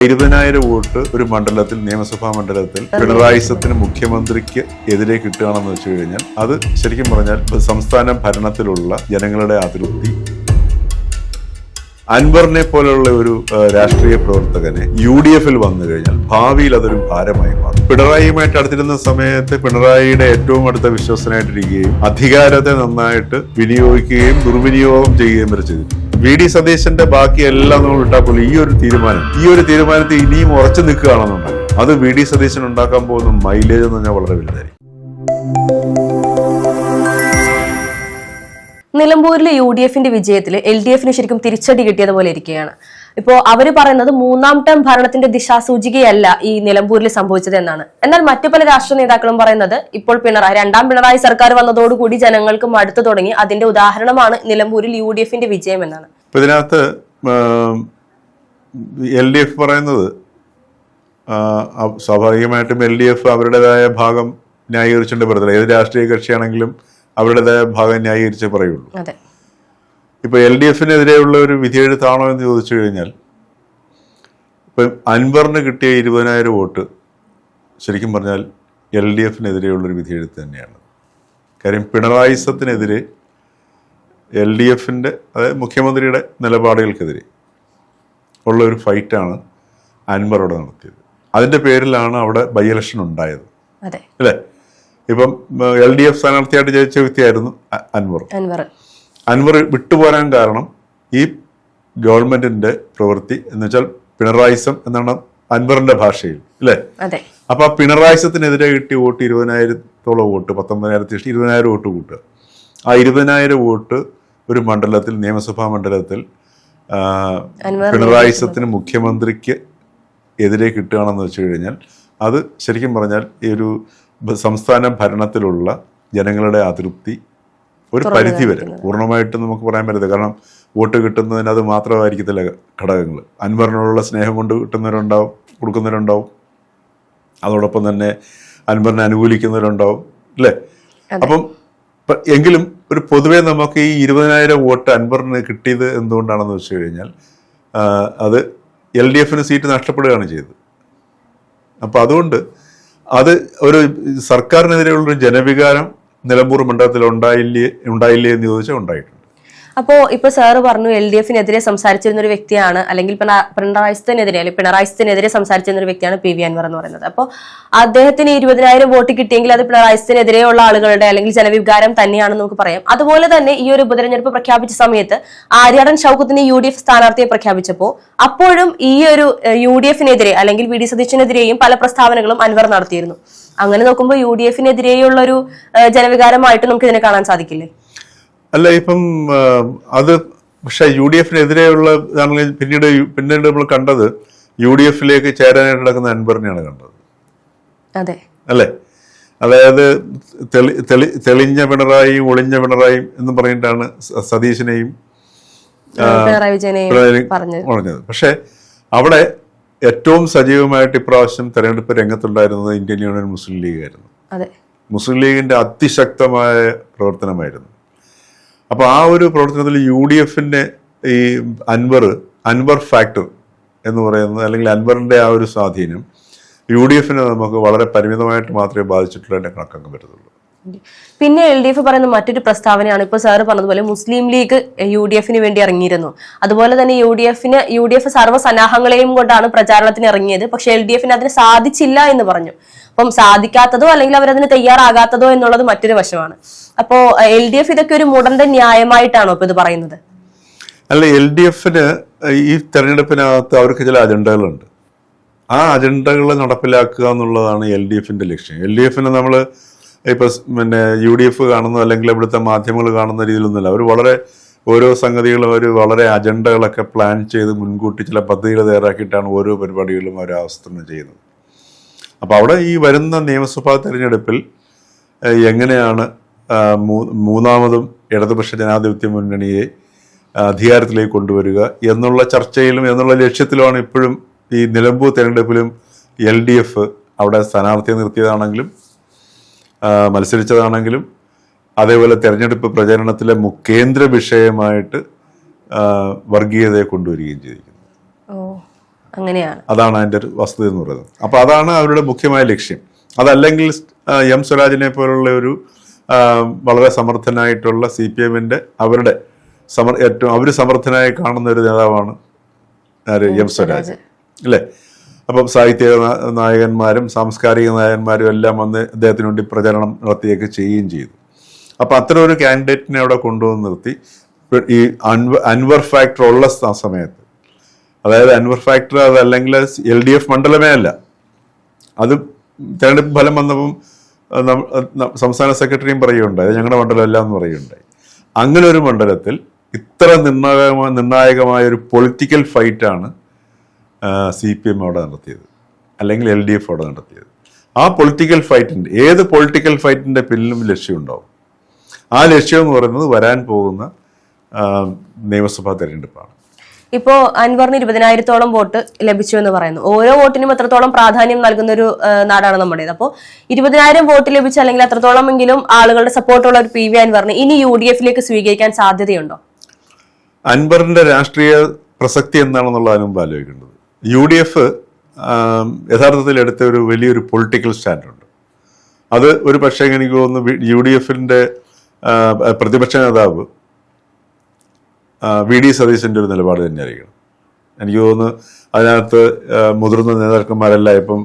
ഇരുപതിനായിരം വോട്ട് ഒരു മണ്ഡലത്തിൽ നിയമസഭാ മണ്ഡലത്തിൽ പിണറായി സത്തിന് മുഖ്യമന്ത്രിക്ക് എതിരെ കിട്ടുകയാണെന്ന് വെച്ചു കഴിഞ്ഞാൽ അത് ശരിക്കും പറഞ്ഞാൽ സംസ്ഥാന ഭരണത്തിലുള്ള ജനങ്ങളുടെ അതൃപ്തി അൻവറിനെ പോലെയുള്ള ഒരു രാഷ്ട്രീയ പ്രവർത്തകനെ യു ഡി എഫിൽ വന്നു കഴിഞ്ഞാൽ ഭാവിയിൽ അതൊരു ഭാരമായി മാറും. പിണറായിയുമായിട്ട് അടുത്തിരുന്ന സമയത്ത് പിണറായിയുടെ ഏറ്റവും അടുത്ത വിശ്വസനായിട്ടിരിക്കുകയും അധികാരത്തെ നന്നായിട്ട് വിനിയോഗിക്കുകയും ദുർവിനിയോഗം ചെയ്യുകയും വരെ ചെയ്തു വി ഡി സതീശന്റെ ബാക്കി എല്ലാം നമ്മൾ വിട്ടാൽ ഈ ഒരു തീരുമാനം. ഈ ഒരു തീരുമാനത്തിൽ ഇനിയും ഉറച്ചു നിൽക്കുകയാണെന്നുണ്ടെങ്കിൽ അത് വി ഡി സതീശൻ ഉണ്ടാക്കാൻ പോകുന്ന മൈലേജ് എന്ന് പറഞ്ഞാൽ വളരെ വലുതായിരിക്കും. നിലമ്പൂരിലെ യു ഡി എഫിന്റെ വിജയത്തിൽ എൽ ഡി എഫിന് ശരിക്കും തിരിച്ചടി കിട്ടിയതുപോലെ ഇരിക്കുകയാണ്. ഇപ്പോ അവർ പറയുന്നത് മൂന്നാം ടേം ഭരണത്തിന്റെ ദിശാസൂചികയല്ല ഈ നിലമ്പൂരിൽ സംഭവിച്ചത് എന്നാണ്. എന്നാൽ മറ്റു പല രാഷ്ട്രീയ നേതാക്കളും പറയുന്നത് ഇപ്പോൾ പിണറായി രണ്ടാം പിണറായി സർക്കാർ വന്നതോടുകൂടി ജനങ്ങൾക്ക് മടുത്തു തുടങ്ങി. അതിന്റെ ഉദാഹരണമാണ് നിലമ്പൂരിൽ യു ഡി എഫിന്റെ വിജയം എന്നാണ്. ഇതിനകത്ത് എൽ ഡി എഫ് പറയുന്നത് സ്വാഭാവികമായിട്ടും എൽ ഡി എഫ് അവരുടേതായ ഭാഗം ന്യായീകരിച്ചുകൊണ്ട് പറയത്തില്ല ഏത് രാഷ്ട്രീയ കക്ഷിയാണെങ്കിലും അവരുടേതായ ഭാഗം ന്യായീകരിച്ചേ പറയുള്ളൂ. അതെ ഇപ്പൊ എൽ ഡി എഫിനെതിരെയുള്ള ഒരു വിധിയെഴുത്താണോ എന്ന് ചോദിച്ചു കഴിഞ്ഞാൽ ഇപ്പൊ അൻവറിന് കിട്ടിയ ഇരുപതിനായിരം വോട്ട് ശരിക്കും പറഞ്ഞാൽ എൽ ഡി എഫിനെതിരെയുള്ളൊരു വിധിയെഴുത്ത് തന്നെയാണ്. കാര്യം പിണറായി സത്തിനെതിരെ എൽ ഡി എഫിന്റെ അതായത് മുഖ്യമന്ത്രിയുടെ നിലപാടുകൾക്കെതിരെ ഉള്ള ഒരു ഫൈറ്റാണ് അൻവർ അവിടെ നടത്തിയത്. അതിന്റെ പേരിലാണ് അവിടെ ബൈ ഇലക്ഷൻ ഉണ്ടായത്. അല്ലേ? ഇപ്പം എൽ ഡി എഫ് സ്ഥാനാർത്ഥിയായിട്ട് ജയിച്ച വ്യക്തിയായിരുന്നു അൻവർ. അൻവർ. അൻവർ വിട്ടുപോരാൻ കാരണം ഈ ഗവൺമെന്റിന്റെ പ്രവൃത്തി എന്ന് വെച്ചാൽ പിണറായിസം എന്നാണ് അൻവറിന്റെ ഭാഷയിൽ അല്ലേ? അപ്പൊ ആ പിണറായിസത്തിനെതിരെ കിട്ടിയ വോട്ട് ഇരുപതിനായിരത്തോളം വോട്ട് പത്തൊമ്പതിനായിരത്തി ഇരുപതിനായിരം വോട്ട് കൂട്ടുക. ആ ഇരുപതിനായിരം വോട്ട് ഒരു മണ്ഡലത്തിൽ നിയമസഭാ മണ്ഡലത്തിൽ പിണറായിസത്തിന് മുഖ്യമന്ത്രിക്ക് എതിരെ കിട്ടുകയാണെന്ന് വെച്ച് കഴിഞ്ഞാൽ അത് ശരിക്കും പറഞ്ഞാൽ ഈ ഒരു സംസ്ഥാന ഭരണത്തിലുള്ള ജനങ്ങളുടെ അതൃപ്തി ഒരു പരിധി വരെ പൂർണമായിട്ടും നമുക്ക് പറയാൻ പറ്റില്ല കാരണം വോട്ട് കിട്ടുന്നതിന് അത് മാത്രമായിരിക്കത്തില്ല ഘടകങ്ങൾ. അൻവറിനോടുള്ള സ്നേഹം കൊണ്ട് കിട്ടുന്നവരുണ്ടാവും കൊടുക്കുന്നവരുണ്ടാവും. അതോടൊപ്പം തന്നെ അൻവറിനെ അനുകൂലിക്കുന്നവരുണ്ടാവും അല്ലേ? അപ്പം എങ്കിലും ഒരു പൊതുവെ നമുക്ക് ഈ ഇരുപതിനായിരം വോട്ട് അൻവറിന് കിട്ടിയത് എന്തുകൊണ്ടാണെന്ന് വെച്ച് കഴിഞ്ഞാൽ അത് എൽ ഡി എഫിന് സീറ്റ് നഷ്ടപ്പെടുകയാണ് ചെയ്തത്. അപ്പോൾ അതുകൊണ്ട് അത് ഒരു സർക്കാരിനെതിരെയുള്ളൊരു ജനവികാരം നിലമ്പൂർ മണ്ഡലത്തിൽ ഉണ്ടായില്ലേ ഉണ്ടായില്ലേ എന്ന് ചോദിച്ചാൽ ഉണ്ടായിട്ടുണ്ട്. അപ്പോ ഇപ്പൊ സാറ് പറഞ്ഞു എൽ ഡി എഫിനെതിരെ സംസാരിച്ചിരുന്ന ഒരു വ്യക്തിയാണ് അല്ലെങ്കിൽ പിണറായിസത്തിനെതിരെ അല്ലെങ്കിൽ പിണറായിസ്ഥനെതിരെ സംസാരിച്ചിരുന്ന ഒരു വ്യക്തിയാണ് പി വി അൻവർ എന്ന് പറയുന്നത്. അപ്പോ അദ്ദേഹത്തിന് ഇരുപതിനായിരം വോട്ട് കിട്ടിയെങ്കിൽ അത് പിണറായിസ്ഥനെതിരെയുള്ള ആളുകളുടെ അല്ലെങ്കിൽ ജനവികാരം തന്നെയാണെന്ന് നമുക്ക് പറയാം. അതുപോലെ തന്നെ ഈ ഒരു ഉപതെരഞ്ഞെടുപ്പ് പ്രഖ്യാപിച്ച സമയത്ത് ആര്യാടൻ ഷൗക്കത്തിന് യു ഡി എഫ് സ്ഥാനാർത്ഥിയെ പ്രഖ്യാപിച്ചപ്പോൾ അപ്പോഴും ഈ ഒരു യു ഡി എഫിനെതിരെ അല്ലെങ്കിൽ വി ഡി സതീശനെതിരെയും പല പ്രസ്താവനകളും അൻവർ നടത്തിയിരുന്നു. അങ്ങനെ നോക്കുമ്പോൾ യു ഡി എഫിനെതിരെയുള്ള ഒരു ജനവികാരമായിട്ട് നമുക്ക് ഇതിനെ കാണാൻ സാധിക്കില്ലേ? അല്ല ഇപ്പം അത് പക്ഷെ യു ഡി എഫിനെതിരെയുള്ള ഇതാണെങ്കിൽ പിന്നീട് പിന്നീട് നമ്മൾ കണ്ടത് യു ഡി എഫിലേക്ക് ചേരാനായിട്ട് നടക്കുന്ന അൻബറിനെയാണ് കണ്ടത്. അതെ. അല്ലേ? അതായത് തെളി തെളി തെളിഞ്ഞ പിണറായിയും ഒളിഞ്ഞ പിണറായിയും എന്ന് പറഞ്ഞിട്ടാണ് സതീശനെയും പിണറായി പിണറായി പറഞ്ഞത്. പക്ഷേ അവിടെ ഏറ്റവും സജീവമായിട്ട് ഇപ്രാവശ്യം തെരഞ്ഞെടുപ്പ് രംഗത്തുണ്ടായിരുന്നത് ഇന്ത്യൻ യൂണിയൻ മുസ്ലിം ലീഗ് ആയിരുന്നു അതെ. മുസ്ലിം ലീഗിന്റെ അതിശക്തമായ പ്രവർത്തനമായിരുന്നു. അപ്പോൾ ആ ഒരു പ്രവർത്തനത്തിൽ യു ഡി എഫിന്റെ ഈ അൻവർ അൻവർ ഫാക്ടർ എന്ന് പറയുന്നത് അല്ലെങ്കിൽ അൻവറിന്റെ ആ ഒരു സ്വാധീനം യു ഡി എഫിനെ നമുക്ക് വളരെ പരിമിതമായിട്ട് മാത്രമേ ബാധിച്ചിട്ടുള്ളതിന്റെ കണക്കാക്കാൻ പറ്റത്തുള്ളൂ പിന്നെ എൽ ഡി എഫ് പറയുന്ന മറ്റൊരു പ്രസ്താവനയാണ്. ഇപ്പൊ സാറ് പറഞ്ഞതുപോലെ മുസ്ലിം ലീഗ് യു ഡി എഫിന് വേണ്ടി ഇറങ്ങിയിരുന്നു. അതുപോലെ തന്നെ യു ഡി എഫിന് യു ഡി എഫ് സർവസന്നാഹങ്ങളെയും കൊണ്ടാണ് പ്രചാരണത്തിന് ഇറങ്ങിയത്. പക്ഷെ എൽ ഡി എഫിന് അതിന് സാധിച്ചില്ല എന്ന് പറഞ്ഞു. അപ്പം സാധിക്കാത്തതോ അല്ലെങ്കിൽ അവരതിന് തയ്യാറാകാത്തതോ എന്നുള്ളത് മറ്റൊരു വശമാണ്. അപ്പോ എൽ ഡി എഫ് ഇതൊക്കെ ഒരു മുടന്ത ന്യായമായിട്ടാണോ ഇപ്പൊ ഇത് പറയുന്നത്? അല്ല എൽ ഡി എഫിന് ഈ തെരഞ്ഞെടുപ്പിനകത്ത് അവർക്ക് ചില അജണ്ടകളുണ്ട്. ആ അജണ്ടകൾ നടപ്പിലാക്കുക എന്നുള്ളതാണ് എൽ ഡി എഫിന്റെ ലക്ഷ്യം. എൽ ഡി എഫിന് നമ്മൾ ഇപ്പൊ പിന്നെ യു ഡി എഫ് കാണുന്നു അല്ലെങ്കിൽ ഇവിടുത്തെ മാധ്യമങ്ങൾ കാണുന്ന രീതിയിലൊന്നുമില്ല. അവർ വളരെ ഓരോ സംഗതികളും അവർ വളരെ അജണ്ടകളൊക്കെ പ്ലാൻ ചെയ്ത് മുൻകൂട്ടി ചില പദ്ധതികൾ തയ്യാറാക്കിയിട്ടാണ് ഓരോ പരിപാടികളും അവർ ആസൂത്രണം ചെയ്യുന്നത്. അപ്പോൾ അവിടെ ഈ വരുന്ന നിയമസഭാ തെരഞ്ഞെടുപ്പിൽ എങ്ങനെയാണ് മൂന്നാമതും ഇടതുപക്ഷ ജനാധിപത്യ മുന്നണിയെ അധികാരത്തിലേക്ക് കൊണ്ടുവരിക എന്നുള്ള ചർച്ചയിലും എന്നുള്ള ലക്ഷ്യത്തിലുമാണ് ഇപ്പോഴും ഈ നിലമ്പൂർ തെരഞ്ഞെടുപ്പിലും എൽ ഡി എഫ് അവിടെ സ്ഥാനാർത്ഥിയെ നിർത്തിയതാണെങ്കിലും മത്സരിച്ചതാണെങ്കിലും അതേപോലെ തെരഞ്ഞെടുപ്പ് പ്രചരണത്തിലെ കേന്ദ്ര വിഷയമായിട്ട് വർഗീയതയെ കൊണ്ടുവരികയും ചെയ്തിരിക്കുന്നു. അങ്ങനെയാണ്. അതാണ് അതിന്റെ ഒരു വസ്തുത എന്ന് പറയുന്നത്. അപ്പോൾ അതാണ് അവരുടെ മുഖ്യമായ ലക്ഷ്യം. അതല്ലെങ്കിൽ എം സ്വരാജിനെ പോലുള്ള ഒരു വളരെ സമർത്ഥനായിട്ടുള്ള സി പി എമ്മിന്റെ അവരുടെ സമർ ഏറ്റവും അവർ സമർത്ഥനായി കാണുന്ന ഒരു നേതാവാണ് ആര്? എം സ്വരാജ്. അല്ലേ? അപ്പം സാഹിത്യ നായകന്മാരും സാംസ്കാരിക നായകന്മാരും എല്ലാം വന്ന് അദ്ദേഹത്തിന് വേണ്ടി പ്രചരണം നടത്തിയൊക്കെ ചെയ്യുകയും ചെയ്തു. അപ്പം അത്തരം ഒരു കാൻഡിഡേറ്റിനെ അവിടെ കൊണ്ടുവന്ന് നിർത്തി. ഈ അൻവർ അൻവർ ഫാക്ടർ ഉള്ള സമയത്ത്. അതായത് അൻവർ ഫാക്ടർ അതല്ലെങ്കിൽ എൽ ഡി എഫ് മണ്ഡലമേ അല്ല. അത് തെരഞ്ഞെടുപ്പ് ഫലം വന്നപ്പം സംസ്ഥാന സെക്രട്ടറിയും പറയുകയുണ്ടായി. ഞങ്ങളുടെ ഞങ്ങളുടെ എല്ലാം എന്ന് പറയുകയുണ്ടായി. അങ്ങനെ ഒരു മണ്ഡലത്തിൽ ഇത്ര നിർണായകമായ നിർണായകമായ ഒരു പൊളിറ്റിക്കൽ ഫൈറ്റാണ് സി പി എം അവിടെ നടത്തിയത്. അല്ലെങ്കിൽ എൽ ഡി എഫ് അവിടെ നടത്തിയത്. ആ പൊളിറ്റിക്കൽ ഫൈറ്റിന്റെ ഏത് പൊളിറ്റിക്കൽ ഫൈറ്റിന്റെ പിന്നിലും ലക്ഷ്യമുണ്ടാവും ആ ലക്ഷ്യം എന്ന് പറയുന്നത് വരാൻ പോകുന്ന നിയമസഭാ തെരഞ്ഞെടുപ്പാണ്. ഇപ്പോ അൻവറിന് ഇരുപതിനായിരത്തോളം വോട്ട് ലഭിച്ചു എന്ന് പറയുന്നു. ഓരോ വോട്ടിനും എത്രത്തോളം പ്രാധാന്യം നൽകുന്ന ഒരു നാടാണ് നമ്മുടേത്. അപ്പോൾ ഇരുപതിനായിരം വോട്ട് ലഭിച്ച അല്ലെങ്കിൽ അത്രത്തോളമെങ്കിലും ആളുകളുടെ സപ്പോർട്ടുള്ള ഒരു പി വി അൻവറിന് ഇനി യു ഡി എഫിലേക്ക് സ്വീകരിക്കാൻ സാധ്യതയുണ്ടോ? അൻവറിന്റെ രാഷ്ട്രീയ പ്രസക്തി എന്താണെന്നുള്ള മുമ്പ് ആലോചിക്കേണ്ടത്. യു ഡി എഫ് യഥാർത്ഥത്തിൽ എടുത്ത ഒരു വലിയൊരു പൊളിറ്റിക്കൽ സ്റ്റാൻഡുണ്ട്. അത് ഒരു പക്ഷേ എനിക്ക് തോന്നുന്നു യു ഡി എഫിന്റെ പ്രതിപക്ഷ നേതാവ് വി ഡി സതീശന്റെ ഒരു നിലപാട് തന്നെയായിരിക്കണം എനിക്ക് തോന്നുന്നു അതിനകത്ത് മുതിർന്ന നേതാക്കന്മാരെല്ലാം ഇപ്പം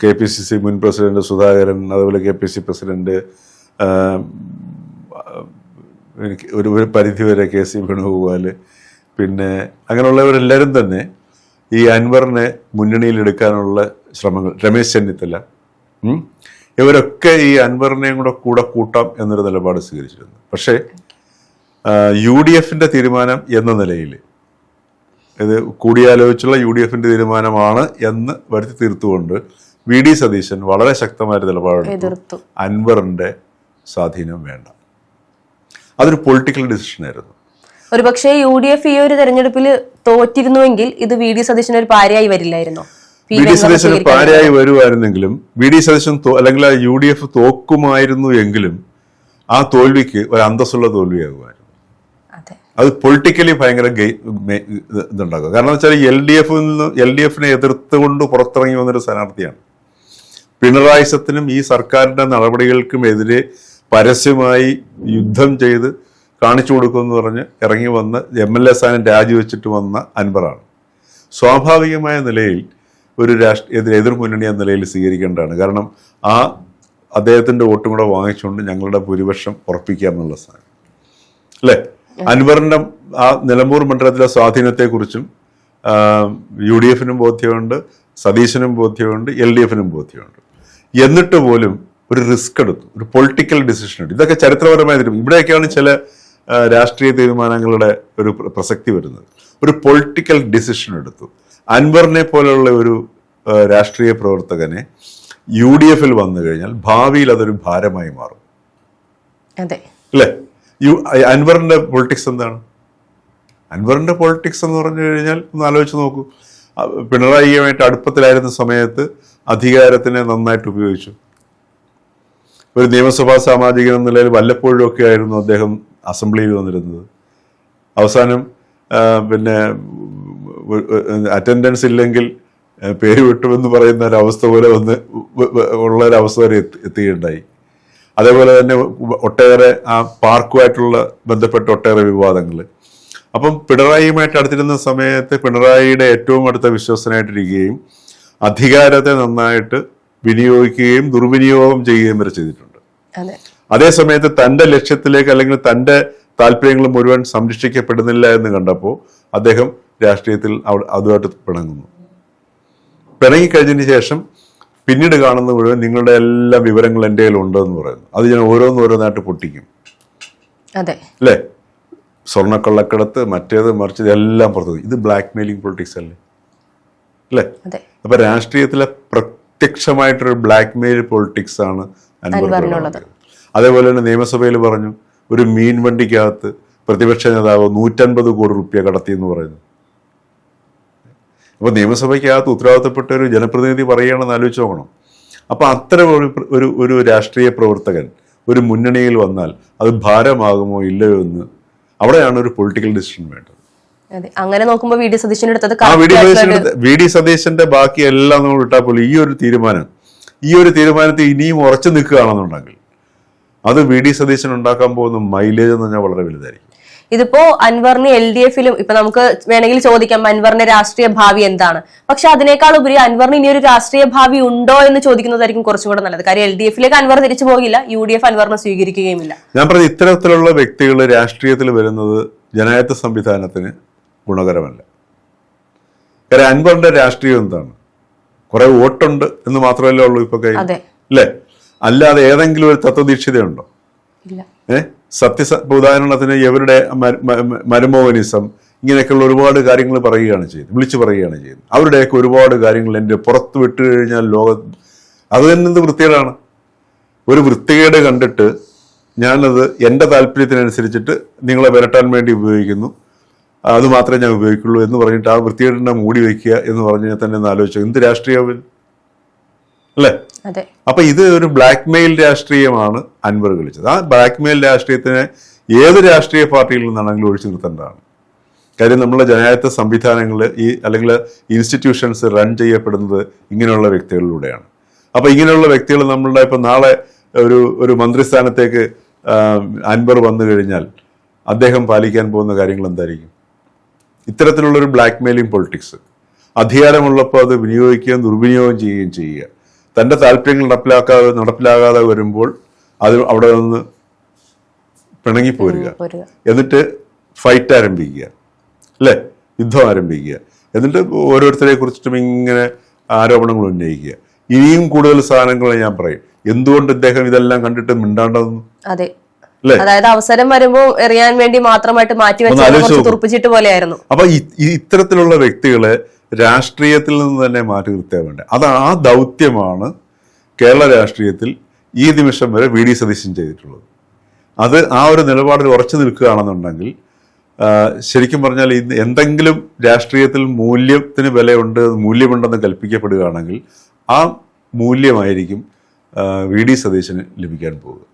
കെ പി സി സി മുൻ പ്രസിഡന്റ് സുധാകരൻ അതുപോലെ കെ പി സി പ്രസിഡന്റ് ഒരു ഒരു പരിധി വരെ കെ സി വേണുഗോപാൽ പിന്നെ അങ്ങനെയുള്ളവരെല്ലാവരും തന്നെ ഈ അൻവറിനെ മുന്നണിയിൽ എടുക്കാനുള്ള ശ്രമങ്ങൾ രമേശ് ചെന്നിത്തല ഇവരൊക്കെ ഈ അൻവറിനെയും കൂടെ കൂടെ കൂട്ടാം എന്നൊരു നിലപാട് സ്വീകരിച്ചിരുന്നു പക്ഷേ യു ഡി എഫിന്റെ തീരുമാനം എന്ന നിലയിൽ ഇത് കൂടിയാലോചിച്ചുള്ള യു ഡി എഫിന്റെ തീരുമാനമാണ് എന്ന് വരുത്തി തീർത്തുകൊണ്ട് വി ഡി സതീശൻ വളരെ ശക്തമായ നിലപാടെടുത്തു. അൻവറിന്റെ സ്വാധീനം വേണ്ട. അതൊരു പൊളിറ്റിക്കൽ ഡിസിഷൻ ആയിരുന്നു. ഒരുപക്ഷെ യു ഡി എഫ് ഈ ഒരു തെരഞ്ഞെടുപ്പിൽ തോറ്റിരുന്നുവെങ്കിൽ ഇത് വി ഡി സതീശൻ ഒരു പാരയായി വരില്ലായിരുന്നു. വി ഡി സതീശൻ പാരയായി വരുമായിരുന്നെങ്കിലും വി ഡി സതീശൻ അല്ലെങ്കിൽ യു ഡി എഫ് തോക്കുമായിരുന്നു എങ്കിലും ആ തോൽവിക്ക് ഒരു അന്തസ്സുള്ള തോൽവിയാകുമായിരുന്നു. അതെ പൊളിറ്റിക്കലി ഭയങ്കര ഇതുണ്ടാക്കും കാരണം വെച്ചാൽ എൽ ഡി എഫിൽ നിന്ന് എൽ ഡി എഫിനെ എതിർത്തുകൊണ്ട് പുറത്തിറങ്ങി വന്നൊരു സ്ഥാനാർത്ഥിയാണ്. പിണറായി സത്തിനും ഈ സർക്കാരിന്റെ നടപടികൾക്കും എതിരെ പരസ്യമായി യുദ്ധം ചെയ്ത് കാണിച്ചു കൊടുക്കുമെന്ന് പറഞ്ഞ് ഇറങ്ങി വന്ന് എം എൽ എ സ്ഥാനം രാജിവെച്ചിട്ട് വന്ന അൻവറാണ്. സ്വാഭാവികമായ നിലയിൽ ഒരു രാഷ്ട്രീയ എതിർ മുന്നണി എന്ന നിലയിൽ സ്വീകരിക്കേണ്ടതാണ്. കാരണം ആ അദ്ദേഹത്തിന്റെ വോട്ടും കൂടെ വാങ്ങിച്ചുകൊണ്ട് ഞങ്ങളുടെ ഭൂരിപക്ഷം ഉറപ്പിക്കാമെന്നുള്ള സ്ഥാനം. അല്ലേ? അൻവറിന്റെ ആ നിലമ്പൂർ മണ്ഡലത്തിലെ സ്വാധീനത്തെക്കുറിച്ചും യു ഡി എഫിനും ബോധ്യമുണ്ട് സതീശനും ബോധ്യമുണ്ട് എൽ ഡി എഫിനും ബോധ്യമുണ്ട്. എന്നിട്ട് പോലും ഒരു റിസ്ക് എടുത്തു ഒരു പൊളിറ്റിക്കൽ ഡിസിഷൻ എടുത്തു. ഇതൊക്കെ ചരിത്രപരമായ തീരുമാനം. ഇവിടെയൊക്കെയാണ് ചില രാഷ്ട്രീയ തീരുമാനങ്ങളുടെ ഒരു പ്രസക്തി വരുന്നത്. ഒരു പൊളിറ്റിക്കൽ ഡിസിഷൻ എടുത്തു. അൻവറിനെ പോലെയുള്ള ഒരു രാഷ്ട്രീയ പ്രവർത്തകനെ യു ഡി എഫിൽ വന്നു കഴിഞ്ഞാൽ ഭാവിയിൽ അതൊരു ഭാരമായി മാറും. അതെ. അല്ലേ? യു അൻവറിന്റെ പൊളിറ്റിക്സ് എന്താണ്? അൻവറിന്റെ പൊളിറ്റിക്സ് എന്ന് പറഞ്ഞു കഴിഞ്ഞാൽ ഒന്ന് ആലോചിച്ച് നോക്കൂ. പിണറായിയുമായിട്ട് അടുപ്പത്തിലായിരുന്ന സമയത്ത് അധികാരത്തിനെ നന്നായിട്ട് ഉപയോഗിച്ചു. ഒരു നിയമസഭാ സാമാജികൻ എന്ന നിലയിൽ വല്ലപ്പോഴും ഒക്കെ ആയിരുന്നു അദ്ദേഹം അസംബ്ലിയിൽ വന്നിരുന്നത്. അവസാനം പിന്നെ അറ്റൻഡൻസ് ഇല്ലെങ്കിൽ പേര് വിട്ടുമെന്ന് പറയുന്ന ഒരവസ്ഥ പോലെ വന്ന് ഉള്ള ഒരു അവസ്ഥ വരെ എത്തി- എത്തുകയുണ്ടായി അതേപോലെ തന്നെ ഒട്ടേറെ ആ പാർക്കുമായിട്ടുള്ള ബന്ധപ്പെട്ട ഒട്ടേറെ വിവാദങ്ങൾ. അപ്പം പിണറായിയുമായിട്ട് അടുത്തിരുന്ന സമയത്ത് പിണറായിയുടെ ഏറ്റവും അടുത്ത വിശ്വസനായിട്ടിരിക്കുകയും അധികാരത്തെ നന്നായിട്ട് വിനിയോഗിക്കുകയും ദുർവിനിയോഗം ചെയ്യുകയും വരെ ചെയ്തിട്ടുണ്ട്. അതേസമയത്ത് അതേ സമയത്ത് തന്റെ ലക്ഷ്യത്തിലേക്ക് അല്ലെങ്കിൽ തന്റെ താല്പര്യങ്ങൾ മുഴുവൻ സംരക്ഷിക്കപ്പെടുന്നില്ല എന്ന് കണ്ടപ്പോൾ അദ്ദേഹം രാഷ്ട്രീയത്തിൽ അതുമായിട്ട് പിണങ്ങുന്നു. പിണങ്ങിക്കഴിഞ്ഞതിന് ശേഷം പിന്നീട് കാണുന്ന മുഴുവൻ നിങ്ങളുടെ എല്ലാ വിവരങ്ങളും എന്റെ ഉണ്ടെന്ന് പറയുന്നു. അത് ഞാൻ ഓരോന്നോരോന്നായിട്ട് പൊട്ടിക്കും. അതെ. അല്ലേ? സ്വർണക്കള്ളക്കടത്ത് മറ്റേത് മറിച്ചത് എല്ലാം പുറത്തു ഇത് ബ്ലാക്ക് മെയിലിംഗ് പൊളിറ്റിക്സ് അല്ലേ? അല്ലേ അപ്പൊ രാഷ്ട്രീയത്തിലെ പ്രത്യക്ഷമായിട്ടൊരു ബ്ലാക്ക് മെയിൽ പൊളിറ്റിക്സ് ആണ്. അതേപോലെ തന്നെ നിയമസഭയിൽ പറഞ്ഞു ഒരു മീൻ വണ്ടിക്കകത്ത് പ്രതിപക്ഷ നേതാവ് നൂറ്റൻപത് കോടി റുപ്യ കടത്തി എന്ന് പറയുന്നു. അപ്പൊ നിയമസഭയ്ക്കകത്ത് ഉത്തരവാദിത്തപ്പെട്ട ഒരു ജനപ്രതിനിധി പറയുകയാണെന്ന് ആലോചിച്ച് നോക്കണം. അപ്പൊ അത്തരം ഒരു ഒരു ഒരു രാഷ്ട്രീയ പ്രവർത്തകൻ ഒരു മുന്നണിയിൽ വന്നാൽ അത് ഭാരമാകുമോ ഇല്ലയോ എന്ന് അവിടെയാണ് ഒരു പൊളിറ്റിക്കൽ ഡിസിഷൻ വേണ്ടത്. അങ്ങനെ നോക്കുമ്പോൾ വി ഡി സതീശൻ എടുത്തത് ആ വി ഡി സതീശന്റെ ബാക്കി എല്ലാം നമ്മൾ വിട്ടാൽ പോലും ഈ ഒരു തീരുമാനം ഈ ഒരു തീരുമാനത്തിൽ ഇനിയും ഉറച്ചു നിൽക്കുകയാണെന്നുണ്ടെങ്കിൽ അത് വി ഡി സതീശൻ ഉണ്ടാക്കാൻ പോകുന്ന മൈലേജ് എന്ന് പറഞ്ഞാൽ വളരെ വലുതായിരിക്കും. ഇതിപ്പോ അൻവറിന് എൽ ഡി എഫിലും ഇപ്പൊ നമുക്ക് വേണമെങ്കിൽ ചോദിക്കാം അൻവറിന്റെ രാഷ്ട്രീയ ഭാവി എന്താണ്? പക്ഷെ അതിനേക്കാൾ ഉപരി അൻവറിന് ഇനി ഒരു രാഷ്ട്രീയ ഭാവി ഉണ്ടോ എന്ന് ചോദിക്കുന്നതായിരിക്കും കുറച്ചും കൂടെ നല്ലത്. കാര്യം എൽ ഡി എഫിലേക്ക് അൻവർ തിരിച്ചു പോകില്ല യു ഡി എഫ് അൻവറിനെ സ്വീകരിക്കുകയുമില്ല. ഞാൻ പറഞ്ഞ ഇത്തരത്തിലുള്ള വ്യക്തികൾ രാഷ്ട്രീയത്തിൽ വരുന്നത് ജനായത്ത സംവിധാനത്തിന് ഗുണകരമല്ല. കാര്യം അൻവറിന്റെ രാഷ്ട്രീയം എന്താണ്? കുറെ വോട്ടുണ്ട് എന്ന് മാത്രമല്ലേ ഉള്ളൂ ഇപ്പൊ അല്ലേ? അല്ലാതെ ഏതെങ്കിലും ഒരു തത്വദീക്ഷിതയുണ്ടോ? ഏഹ് സത്യസ ഉദാഹരണത്തിന് ഇവരുടെ മ- മ- മ- മരുമോഹനിസം ഇങ്ങനെയൊക്കെയുള്ള ഒരുപാട് കാര്യങ്ങൾ പറയുകയാണ് ചെയ്യുന്നത്. വിളിച്ചു പറയുകയാണ് ചെയ്യുന്നത്. അവരുടെയൊക്കെ ഒരുപാട് കാര്യങ്ങൾ എന്റെ പുറത്ത് വിട്ടു കഴിഞ്ഞാൽ ലോക അത് തന്നെ വൃത്തികേടാണ്? ഒരു വൃത്തികേട് കണ്ടിട്ട് ഞാനത് എന്റെ താല്പര്യത്തിനനുസരിച്ചിട്ട് നിങ്ങളെ വരട്ടാൻ വേണ്ടി ഉപയോഗിക്കുന്നു. അത് മാത്രമേ ഞാൻ ഉപയോഗിക്കുള്ളൂ എന്ന് പറഞ്ഞിട്ട് ആ വൃത്തികേടിനെ മൂടി വയ്ക്കുക എന്ന് പറഞ്ഞാൽ തന്നെ ഒന്ന് ആലോചിച്ചു. എന്ത് രാഷ്ട്രീയവും അല്ലേ? അപ്പൊ ഇത് ഒരു ബ്ലാക്ക് മെയിൽ രാഷ്ട്രീയമാണ് അൻവർ കളിച്ചത് ആ ബ്ലാക്ക് മെയിൽ രാഷ്ട്രീയത്തിനെ ഏത് രാഷ്ട്രീയ പാർട്ടിയിൽ നിന്നാണെങ്കിലും ഒഴിച്ചു നിർത്തേണ്ടതാണ്. കാര്യം നമ്മളെ ജനായത്ത സംവിധാനങ്ങൾ ഈ അല്ലെങ്കിൽ ഇൻസ്റ്റിറ്റ്യൂഷൻസ് റൺ ചെയ്യപ്പെടുന്നത് ഇങ്ങനെയുള്ള വ്യക്തികളിലൂടെയാണ്. അപ്പൊ ഇങ്ങനെയുള്ള വ്യക്തികൾ നമ്മളുടെ ഇപ്പൊ നാളെ ഒരു ഒരു മന്ത്രിസ്ഥാനത്തേക്ക് അൻവർ വന്നു കഴിഞ്ഞാൽ അദ്ദേഹം പാലിക്കാൻ പോകുന്ന കാര്യങ്ങൾ എന്തായിരിക്കും? ഇത്തരത്തിലുള്ള ഒരു ബ്ലാക്ക് മെയിലിംഗ് പൊളിറ്റിക്സ് അധികാരമുള്ളപ്പോൾ അത് വിനിയോഗിക്കുകയും ദുർവിനിയോഗം ചെയ്യുകയും ചെയ്യുക. തന്റെ താല്പര്യങ്ങൾ നടപ്പിലാക്കാതെ നടപ്പിലാകാതെ വരുമ്പോൾ അത് അവിടെ നിന്ന് പിണങ്ങിപ്പോരുക പോരുക. എന്നിട്ട് ഫൈറ്റ് ആരംഭിക്കുക. അല്ലേ? യുദ്ധം ആരംഭിക്കുക. എന്നിട്ട് ഓരോരുത്തരെ കുറിച്ചിട്ടും ഇങ്ങനെ ആരോപണങ്ങൾ ഉന്നയിക്കുക. ഇനിയും കൂടുതൽ സാധനങ്ങൾ ഞാൻ പറയും. എന്തുകൊണ്ട് ഇദ്ദേഹം ഇതെല്ലാം കണ്ടിട്ട് മിണ്ടാണ്ടെന്ന് അതെ. അതായത് അവസരം വരുമ്പോൾ എറിയാൻ വേണ്ടി മാത്രമായിട്ട് മാറ്റി വെച്ചിട്ട് തുറപ്പിച്ചിട്ട് പോലെയായിരുന്നു. അപ്പൊ ഇത്തരത്തിലുള്ള വ്യക്തികളെ രാഷ്ട്രീയത്തിൽ നിന്ന് തന്നെ മാറ്റി നിർത്തിയാൽ വേണ്ട അത് ആ ദൗത്യമാണ് കേരള രാഷ്ട്രീയത്തിൽ ഈ നിമിഷം വരെ വി ഡി സതീശൻ ചെയ്തിട്ടുള്ളത്. അത് ആ ഒരു നിലപാടിൽ ഉറച്ചു നിൽക്കുകയാണെന്നുണ്ടെങ്കിൽ ശരിക്കും പറഞ്ഞാൽ ഇന്ന് എന്തെങ്കിലും രാഷ്ട്രീയത്തിൽ മൂല്യത്തിന് വിലയുണ്ട് മൂല്യമുണ്ടെന്ന് കൽപ്പിക്കപ്പെടുകയാണെങ്കിൽ ആ മൂല്യമായിരിക്കും വി ഡി സതീശന് ലഭിക്കാൻ പോകുക.